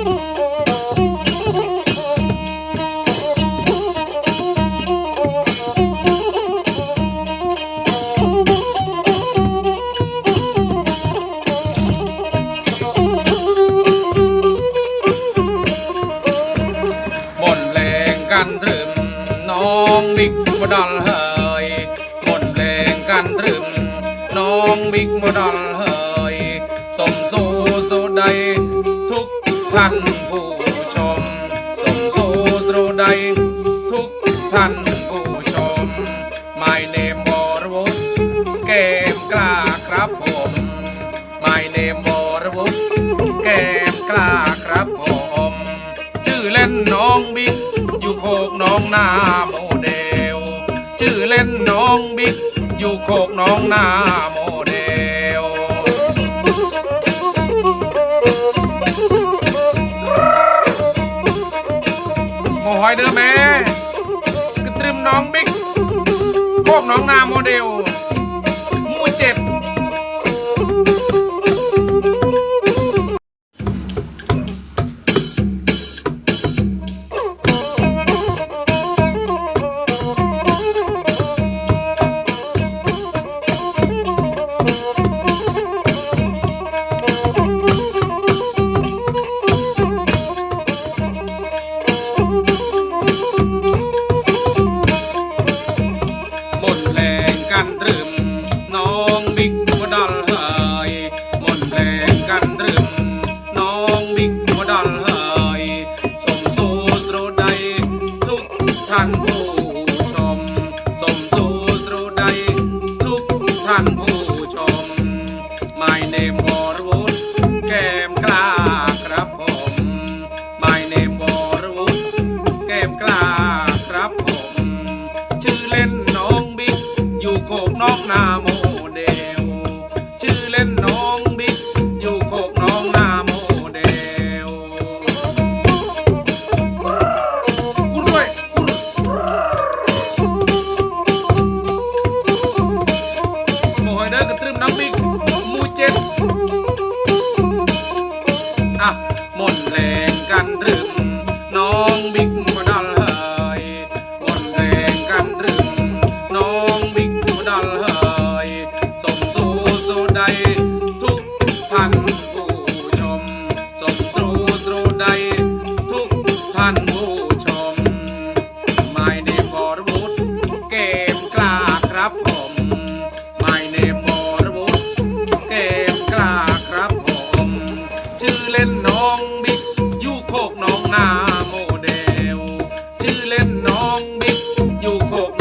มนแนตรึบิ๊กบดอลเฮยมนแรงกันตรึมน้องบิ๊กมดอลเฮย โคกน้องนาโมเดล ชื่อเล่นน้องบิ๊กอยู่โคกน้องนาโมเดล โมหอยเด้อแม่กระตรึมน้องบิ๊กโคกน้องนาโมเดล โคกน้องนาโมเดวชื่อเล่นน้องบิ๊กอยู่โคกน้องนาโมเดวกูด้วยกูด้วยโมยเด้อกระตรึมน้องบิ๊กมูเจ็ด Oh.